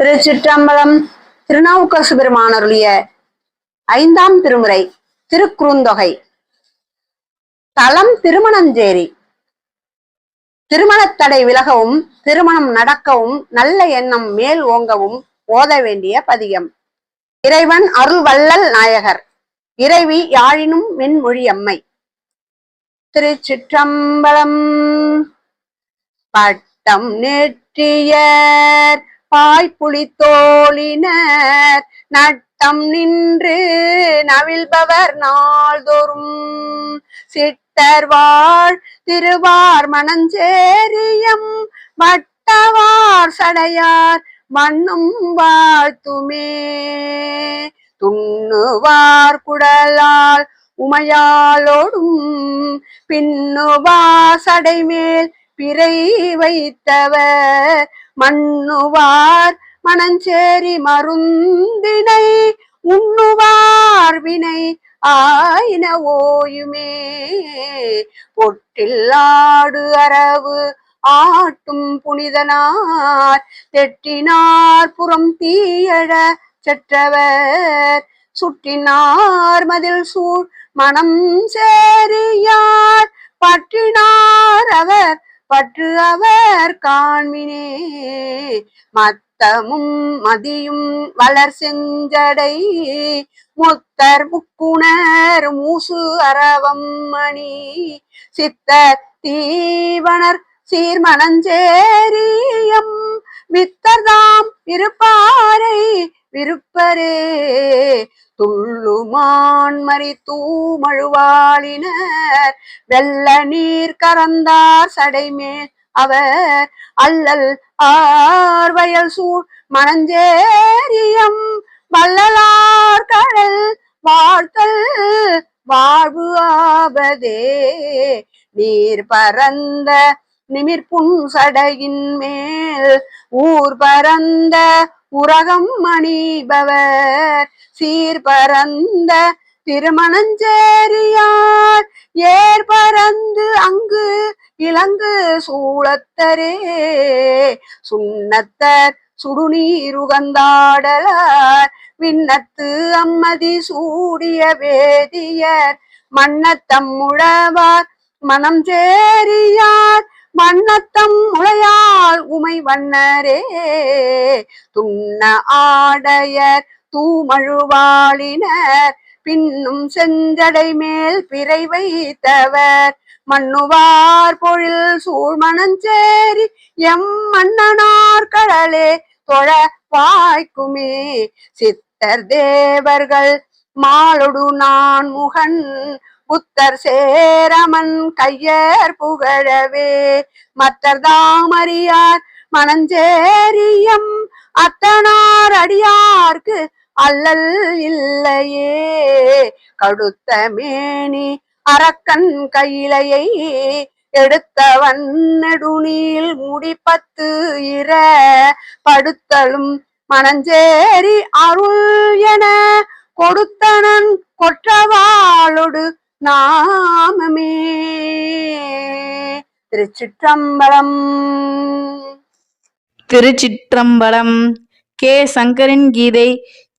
திருச்சிற்றம்பலம் திருநாவுக்கரசு சுபெருமானருளிய ஐந்தாம் திருமுறை திருக்குறுந்தொகை. தலம் திருமணஞ்சேரி. திருமணத்தடை விலகவும் திருமணம் நடக்கவும் நல்ல எண்ணம் மேல் ஓங்கவும் ஓத வேண்டிய பதியம் இறைவன் அருள் வள்ளல் நாயகர். இறைவி யாழினும் மென்மொழியம்மை. திருச்சிற்றம்பலம் பட்டம் நெற்றியர் பாய்ப்புலித்தோளினர் நட்டம் நின்று நவில்பவர் நாள்தோறும். சிட்டர் வாழ் திருவார் மணஞ்சேரியம் வட்டவார் சடையார் மண்ணும் வாழ்த்துமே. துண்ணுவார் குடலால் உமையாலோடும் பின்னுவா சடைமேல் பிறை வைத்தவர் மண்ணுவார் மணஞ்சேரி மருந்தினை உண்ணுவார் வினை ஆயின ஓயுமே. பொட்டில்லாடு அரவு ஆட்டும் புனிதனார் தெட்டினார் புறம் தீயழ செற்றவர். சுற்றினார் மதில் சூழ் மனம் சேரியார் பற்றினார் அவர் பற்று அவர் காண்மினே. மத்தமும் மதியும் வளர் செஞ்சடை. முத்தர் முக்குணர் மூசு அரவம் மணி. சித்தர் தீவனர் சீர்மணஞ்சேரியம். வித்தர்தாம் இருப்பாரை விருப்பரே. துள்ளுமான்மறி தூமழுவாளினர் வெள்ள நீர் கறந்தார் சடைமேல் அவர். அல்லல் ஆர்வயல் சூழ் மணஞ்சேரியம். வள்ளலார் கடல் வாழ்த்தல் வாழ்வு ஆவதே. நீர் பரந்த நிமிர்புண் சடையின் மேல். ஊர் பரந்த உரகம் மணிபவர் சீர் பரந்த திருமணஞ்சேரியார். ஏர் பரந்து அங்கு இலங்கு சூழத்தரே. சுண்ணத்தர் சுடுநீருகந்தாடலார் விண்ணத்து அம்மதி சூடிய வேதியர். மன்னத்தம் உழவார் மனம் சேரியார். மன்னத்தம் உளையால் உமை வண்ணரே. துண்ண ஆடையர் தூமழுவாளினர். பின்னும் செஞ்சடை மேல் பிறை வைத்தவர். மண்ணுவார் பொழில் சூழ்மணஞ்சேரி எம் மன்னனார் கடலே தொழ வாய்க்குமே சித்தர் தேவர்கள் மாலொடு நான் முகன் புத்தர் சேரமன் கையர் புகழவே. மற்றர் தாமறியார் மணஞ்சேரியம் அத்தனார் அடியார்க்கு அல்லல் இல்லையே. கடுத்த மேனி அரக்கன் கையிலையை எடுத்தவன் நெடுநீள் முடிப்பத்து இர படுத்தலும் மணஞ்சேரி அருள் என கொடுத்தனன் கொற்றவாளொடு நாமமே. திருச்சிற்றம்பலம். திருச்சிற்றம்பலம் கே சங்கரின் கீதை